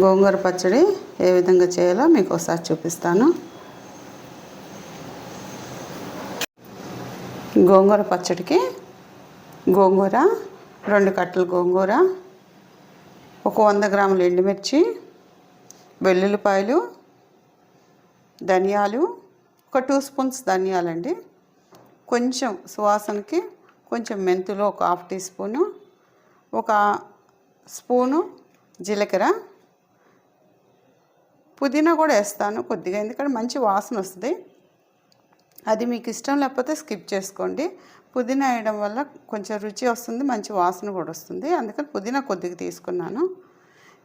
గోంగూర పచ్చడి ఏ విధంగా చేయాలో మీకు ఒకసారి చూపిస్తాను. గోంగూర పచ్చడికి గోంగూర రెండు కట్టలు గోంగూర ఒక వంద గ్రాములు ఎండుమిర్చి వెల్లుల్లిపాయలు ధనియాలు ఒక టూ స్పూన్స్ ధనియాలండి. కొంచెం సువాసనకి కొంచెం మెంతులు ఒక హాఫ్ టీ స్పూను ఒక స్పూను జీలకర్ర పుదీనా కూడా వేస్తాను కొద్దిగా ఎందుకంటే మంచి వాసన వస్తుంది. అది మీకు ఇష్టం లేకపోతే స్కిప్ చేసుకోండి. పుదీనా వేయడం వల్ల కొంచెం రుచి వస్తుంది మంచి వాసన కూడా వస్తుంది. అందుకని పుదీనా కొద్దిగా తీసుకున్నాను.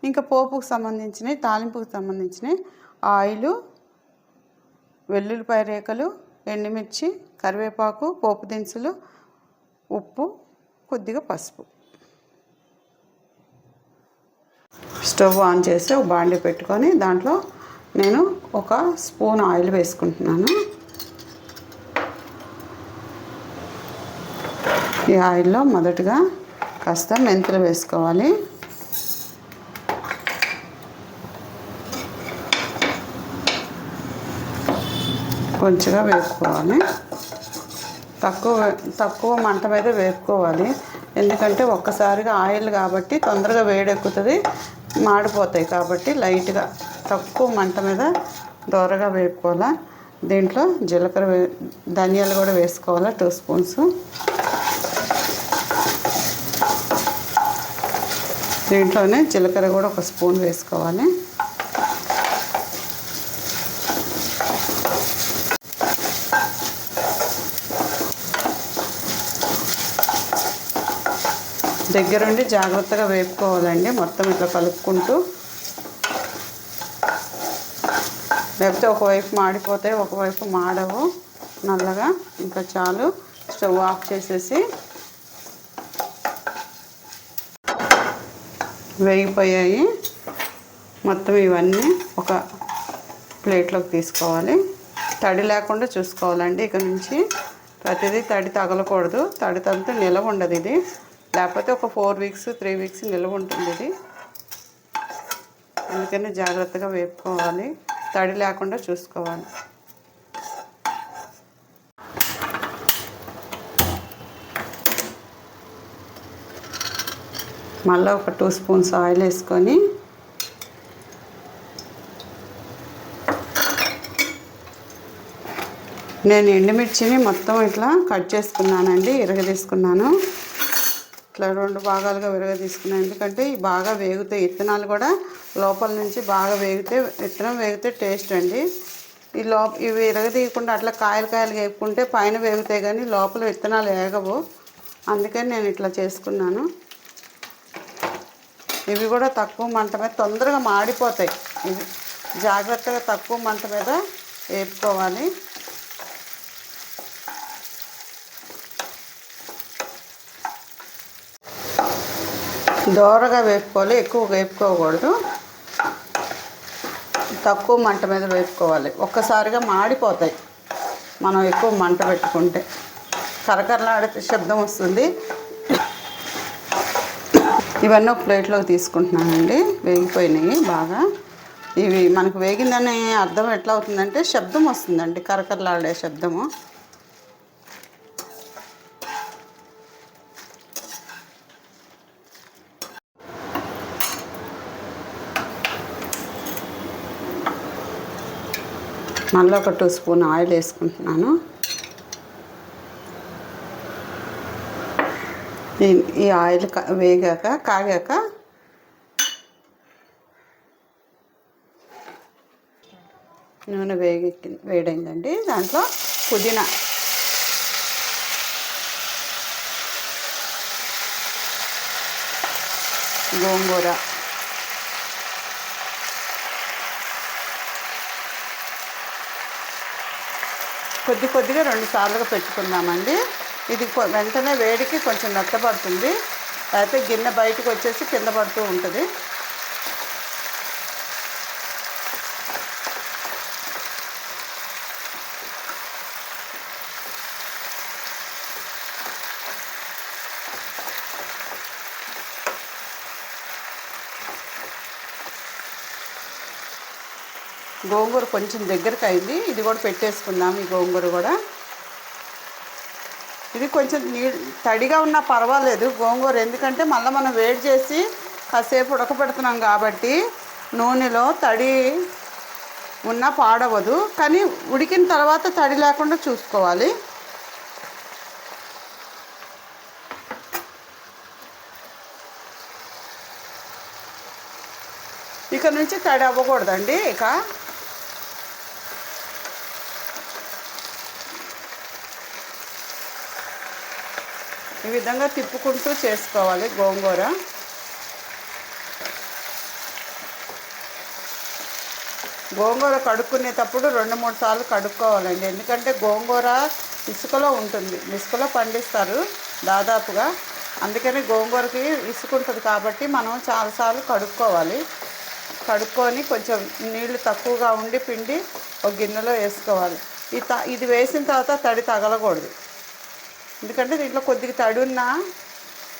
ఇంకా పోపుకు సంబంధించినవి తాలింపుకు సంబంధించినవి ఆయిలు వెల్లుల్లిపాయ రేఖలు ఎండుమిర్చి కరివేపాకు పోపు దినుసులు ఉప్పు కొద్దిగా పసుపు. స్టవ్ ఆన్ చేసి ఒక బాండి పెట్టుకొని దాంట్లో నేను ఒక స్పూన్ ఆయిల్ వేసుకుంటున్నాను. ఈ ఆయిల్లో మొదటగా కాస్త మెంతులు వేసుకోవాలి. కొంచెంగా వేపుకోవాలి. తక్కువ తక్కువ మంట మీద వేపుకోవాలి. ఎందుకంటే ఒక్కసారిగా ఆయిల్ కాబట్టి తొందరగా వేడెక్కుతుంది. మాడిపోతాయి కాబట్టి లైట్గా తక్కువ మంట మీద దోరగా వేపుకోవాలా. దీంట్లో జీలకర్ర వే ధనియాలు కూడా వేసుకోవాలా టూ స్పూన్స్ దీంట్లోనే జీలకర్ర కూడా ఒక స్పూన్ వేసుకోవాలి. దగ్గరుండి జాగ్రత్తగా వేపుకోవాలండి. మొత్తం ఇట్లా కలుపుకుంటూ. లేకపోతే ఒకవైపు మాడిపోతాయి ఒకవైపు మాడవు. నల్లగా ఇంకా చాలు. స్టవ్ ఆఫ్ చేసేసి. వేగిపోయాయి. మొత్తం ఇవన్నీ ఒక ప్లేట్లోకి తీసుకోవాలి. తడి లేకుండా చూసుకోవాలండి. ఇక నుంచి ప్రతిదీ తడి తగలకూడదు. తడి తగిలితే నిలవ ఉండదు ఇది. లేకపోతే ఒక ఫోర్ వీక్స్ త్రీ వీక్స్ నిల్వ ఉంటుంది ఇది. అందుకని జాగ్రత్తగా వేపుకోవాలి. తడి లేకుండా చూసుకోవాలి. మళ్ళీ ఒక టూ స్పూన్స్ ఆయిల్ వేసుకొని నేను ఎండుమిర్చిని మొత్తం ఇట్లా కట్ చేసుకున్నానండి ఇరగ తీసుకున్నాను ఇట్లా రెండు భాగాలుగా విరగ తీసుకున్నాను ఎందుకంటే బాగా వేగుతాయి విత్తనాలు కూడా లోపల నుంచి బాగా వేగితే విత్తనం వేగితే టేస్ట్ అండి. ఈ లోప ఇవి విరగదీయకుండా అట్లా కాయలు కాయలు వేపుకుంటే పైన వేగుతాయి కానీ లోపల విత్తనాలు వేగవు. అందుకని నేను ఇట్లా చేసుకున్నాను. ఇవి కూడా తక్కువ మంట మీద తొందరగా మాడిపోతాయి. ఇవి జాగ్రత్తగా తక్కువ మంట మీద వేపుకోవాలి. దోరగా వేపుకోవాలి ఎక్కువ వేపుకోకూడదు. తక్కువ మంట మీద వేపుకోవాలి. ఒక్కసారిగా మాడిపోతాయి. మనం ఎక్కువ మంట పెట్టుకుంటే. కరకరలాడితే శబ్దం వస్తుంది. ఇవన్నీ ఒక ప్లేట్లోకి తీసుకుంటున్నానండి. వేగిపోయినాయి బాగా. ఇవి మనకు వేగిందని అర్థం ఎట్లా అవుతుందంటే శబ్దం వస్తుందండి. కరకరలాడే శబ్దము. మళ్ళీ ఒక టూ స్పూన్ ఆయిల్ వేసుకుంటున్నాను. ఈ- ఆయిల్ వేగాక కాగాక నూనె వేగి వేడైందండి. దాంట్లో పుదీనా. గోంగూర. కొద్ది కొద్దిగా రెండు సార్లుగా పెట్టుకుందామండి. ఇది వెంటనే వేడికి కొంచెం మెత్తబడుతుంది. అయితే గిన్నె బయటకు వచ్చేసి కింద పడుతూ ఉంటుంది. గోంగూర కొంచెం దగ్గరకు అయింది. ఇది కూడా పెట్టేసుకుందాం ఈ గోంగూర కూడా. ఇది కొంచెం నీ తడిగా ఉన్నా పర్వాలేదు గోంగూర ఎందుకంటే మళ్ళీ మనం వేడి చేసి కాసేపు ఉడకబెడుతున్నాం కాబట్టి నూనెలో తడి ఉన్నా పాడవదు. కానీ ఉడికిన తర్వాత తడి లేకుండా చూసుకోవాలి. ఇక నుంచి తడి అవ్వకూడదండి ఇక. ఈ విధంగా తిప్పుకుంటూ చేసుకోవాలి గోంగూర. గోంగూర కడుక్కునేటప్పుడు రెండు మూడు సార్లు కడుక్కోవాలండి. ఎందుకంటే గోంగూర ఇసుకలో ఉంటుంది. ఇసుకలో పండిస్తారు దాదాపుగా. అందుకని గోంగూరకి ఇసుక ఉంటుంది కాబట్టి మనం చాలాసార్లు కడుక్కోవాలి. కడుక్కొని కొంచెం నీళ్ళు తక్కువగా ఉండి పిండి ఒక గిన్నెలో వేసుకోవాలి. ఇది వేసిన తర్వాత తడి తగలకూడదు. ఎందుకంటే దీంట్లో కొద్దిగా తడి ఉన్నా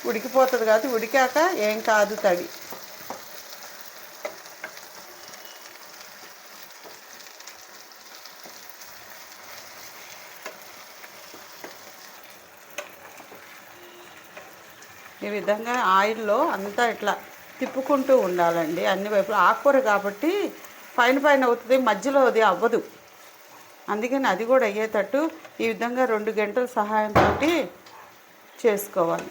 ఉడికిపోతుంది కాబట్టి ఉడికాక ఏం కాదు తడి. ఈ విధంగా ఆయిల్లో అంతా ఇట్లా తిప్పుకుంటూ ఉండాలండి. అన్ని వైపులు ఆకుకూర కాబట్టి పైన పైన అవుతుంది మధ్యలో అది అవ్వదు. అందుకని అది కూడా అయ్యేటట్టు ఈ విధంగా రెండు గంటల సహాయంతో చేసుకోవాలి.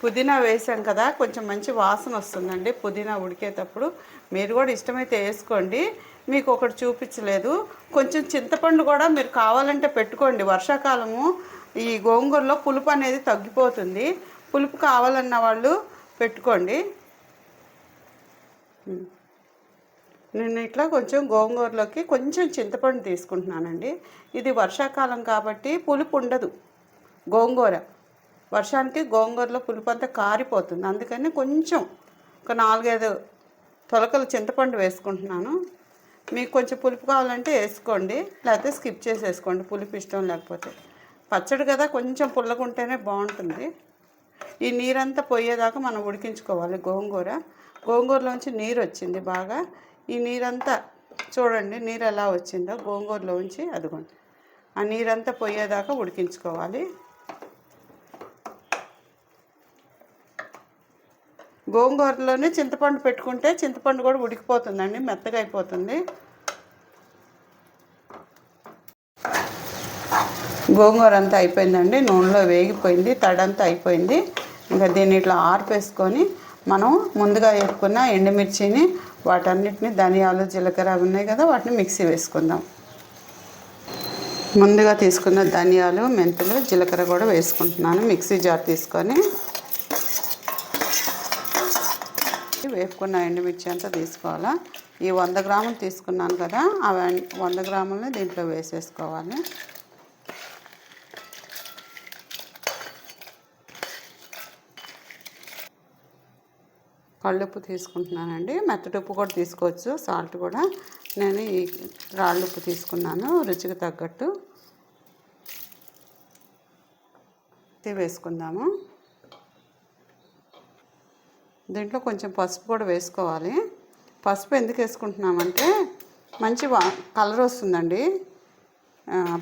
పుదీనా వేసాం కదా కొంచెం మంచి వాసన వస్తుందండి పుదీనా ఉడికేటప్పుడు. మీరు కూడా ఇష్టమైతే వేసుకోండి. మీకు ఒకటి చూపించలేదు. కొంచెం చింతపండు కూడా మీరు కావాలంటే పెట్టుకోండి. వర్షాకాలము ఈ గోంగూరలో పులుపు అనేది తగ్గిపోతుంది. పులుపు కావాలన్న వాళ్ళు పెట్టుకోండి. నేను ఇట్లా కొంచెం గోంగూరలోకి కొంచెం చింతపండు తీసుకుంటున్నానండి. ఇది వర్షాకాలం కాబట్టి పులుపు ఉండదు. గోంగూర. వర్షానికి గోంగూరలో పులుపు అంతా కారిపోతుంది. అందుకని కొంచెం ఒక నాలుగైదు తొలకలు చింతపండు వేసుకుంటున్నాను. మీకు కొంచెం పులుపు కావాలంటే వేసుకోండి. లేకపోతే స్కిప్ చేసేసుకోండి. పులుపు ఇష్టం లేకపోతే. పచ్చడి కదా కొంచెం పుల్లగుంటేనే బాగుంటుంది. ఈ నీరంతా పోయేదాకా మనం ఉడికించుకోవాలి గోంగూర. గోంగూరలోంచి నీరు వచ్చింది బాగా. ఈ నీరంతా చూడండి నీరు ఎలా వచ్చిందో గోంగూరలో ఉంచి అదిగోండి. ఆ నీరంతా పోయేదాకా ఉడికించుకోవాలి. గోంగూరలోనే చింతపండు పెట్టుకుంటే చింతపండు కూడా ఉడికిపోతుందండి మెత్తగా అయిపోతుంది. గోంగూర అంతా అయిపోయిందండి నూనెలో వేగిపోయింది తడంతా అయిపోయింది. ఇంకా దీన్ని ఇట్లా ఆర్పేసుకొని మనం ముందుగా వేసుకున్న ఎండుమిర్చిని వాటన్నిటిని ధనియాలు జీలకర్ర అవి ఉన్నాయి కదా వాటిని మిక్సీ వేసుకుందాం. ముందుగా తీసుకున్న ధనియాలు మెంతులు జీలకర్ర కూడా వేసుకుంటున్నాను. మిక్సీ జార్ తీసుకొని వేపుకున్న ఎండుమిర్చి అంతా తీసుకోవాలా. ఈ వంద గ్రాములు తీసుకున్నాను కదా ఆ వంద గ్రాములని దీంట్లో వేసేసుకోవాలి. కళ్ళుప్పు తీసుకుంటున్నానండి. మెత్తడుప్పు ఉప్పు కూడా తీసుకోవచ్చు. సాల్ట్ కూడా. నేను ఈ రాళ్ళు ఉప్పు తీసుకున్నాను. రుచికి తగ్గట్టు వేసుకుందాము. దీంట్లో కొంచెం పసుపు కూడా వేసుకోవాలి. పసుపు ఎందుకు వేసుకుంటున్నామంటే మంచి వా కలర్ వస్తుందండి.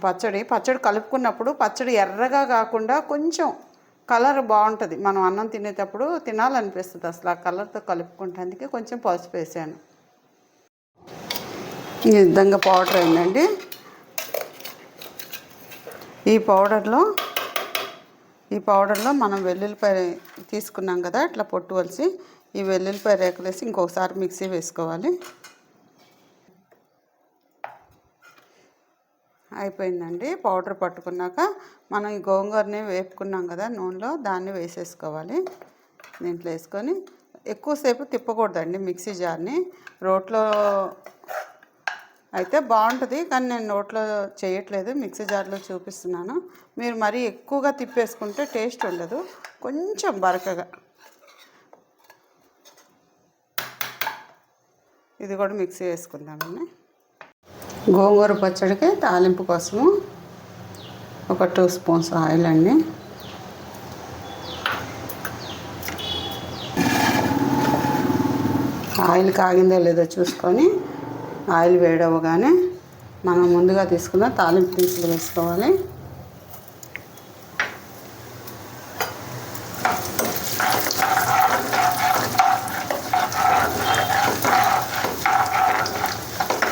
పచ్చడి. పచ్చడి కలుపుకున్నప్పుడు పచ్చడి ఎర్రగా కాకుండా కొంచెం కలర్ బాగుంటుంది. మనం అన్నం తినేటప్పుడు తినాలనిపిస్తుంది అసలు ఆ కలర్తో కలుపుకుంటే అందుకే కొంచెం పసుపు వేసాను. ఈ విధంగా పౌడర్ అయిందండి. ఈ పౌడర్లో ఈ పౌడర్లో మనం వెల్లుల్లిపాయ తీసుకున్నాం కదా ఇట్లా పొట్టు వలిసి ఈ వెల్లుల్లిపాయ రేకలేసి ఇంకొకసారి మిక్సీ వేసుకోవాలి. అయిపోయిందండి. పౌడర్ పట్టుకున్నాక మనం ఈ గోంగూరని వేపుకున్నాం కదా నూనెలో దాన్ని వేసేసుకోవాలి. దీంట్లో వేసుకొని ఎక్కువసేపు తిప్పకూడదండి మిక్సీ జార్ని. రోట్లో అయితే బాగుంటుంది కానీ నేను నోట్లో చేయట్లేదు మిక్సీ జార్లో చూపిస్తున్నాను. మీరు మరీ ఎక్కువగా తిప్పేసుకుంటే టేస్ట్ ఉండదు కొంచెం బరకగా. ఇది కూడా మిక్సీ వేసుకుందామండి. గోంగూర పచ్చడికి తాలింపు కోసము ఒక టూ స్పూన్స్ ఆయిల్ అండి. ఆయిల్ కాగిందో లేదో చూసుకొని ఆయిల్ వేడవగానే మనం ముందుగా తీసుకున్న తాలింపు పీసులు వేసుకోవాలి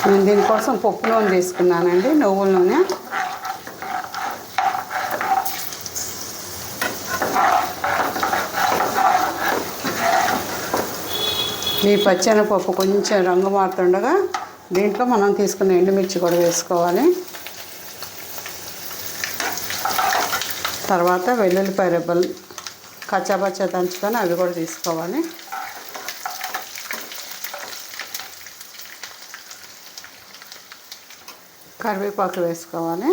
నేను దీనికోసం పప్పు నూనె తీసుకున్నానండి నువ్వుల నూనె. ఈ పచ్చెనపప్పు కొంచెం రంగు మారుతుండగా దీంట్లో మనం తీసుకున్న ఎండుమిర్చి కూడా వేసుకోవాలి. తర్వాత వెల్లుల్లిపాయ రెబ్బలు కచ్చాపచ్చా దంచుకొని అవి కూడా తీసుకోవాలి. కరివేపాకు వేసుకోవాలి.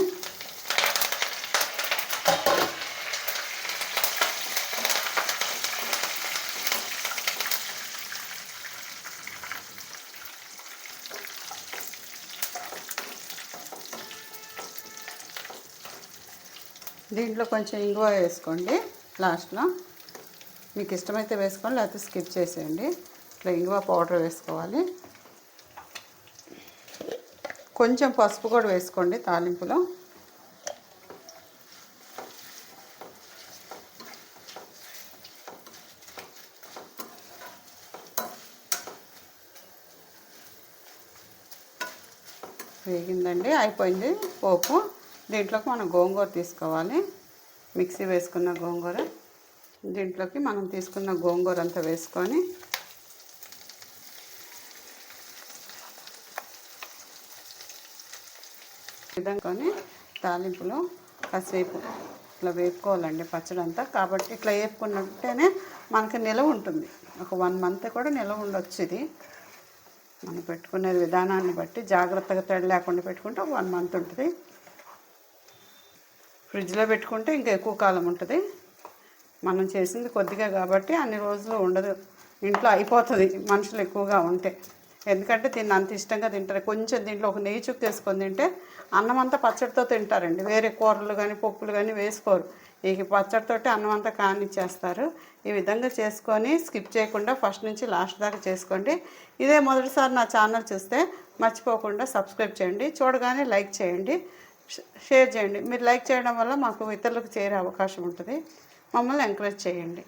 దీంట్లో కొంచెం ఇంగువ వేసుకోండి లాస్ట్లో. మీకు ఇష్టమైతే వేసుకోండి లేకపోతే స్కిప్ చేసేయండి. ఇట్లా ఇంగువ పౌడర్ వేసుకోవాలి. కొంచెం పసుపు కూడా వేసుకోండి తాలింపులో. వేగిందండి అయిపోయింది పోపు. దీంట్లోకి మనం గోంగూర తీసుకోవాలి. మిక్సీ వేసుకున్న గోంగూర. దీంట్లోకి మనం తీసుకున్న గోంగూర అంతా వేసుకొని విధంగానే తాలింపులో కాసేపు ఇట్లా వేపుకోవాలండి పచ్చడి అంతా కాబట్టి ఇట్లా వేపుకున్నట్టేనే మనకి నిలవ ఉంటుంది. ఒక వన్ మంత్ కూడా నిలవ ఉండొచ్చు ఇది. మనం పెట్టుకునే విధానాన్ని బట్టి జాగ్రత్తగా తడి లేకుండా పెట్టుకుంటే వన్ మంత్ ఉంటుంది. ఫ్రిడ్జ్లో పెట్టుకుంటే ఇంకా ఎక్కువ కాలం ఉంటుంది. మనం చేసింది కొద్దిగా కాబట్టి అన్ని రోజులు ఉండదు. ఇంట్లో అయిపోతుంది. మనుషులు ఎక్కువగా ఉంటే. ఎందుకంటే దీన్ని అంత ఇష్టంగా తింటారు. కొంచెం దీంట్లో ఒక నెయ్యి చుక్క వేసుకొని తింటే అన్నం అంతా పచ్చడితో తింటారండి. వేరే కూరలు కానీ పప్పులు కానీ వేసుకోరు. ఈ పచ్చడితోటి అన్నం అంతా కానిచ్చేస్తారు. ఈ విధంగా చేసుకొని స్కిప్ చేయకుండా ఫస్ట్ నుంచి లాస్ట్ దాకా చేసుకోండి. ఇదే మొదటిసారి నా ఛానల్ చూస్తే మర్చిపోకుండా సబ్స్క్రైబ్ చేయండి. చూడగానే లైక్ చేయండి. షేర్ చేయండి. మీరు లైక్ చేయడం వల్ల మాకు ఇతరులకు చేరే అవకాశం ఉంటుంది. మమ్మల్ని ఎంకరేజ్ చేయండి.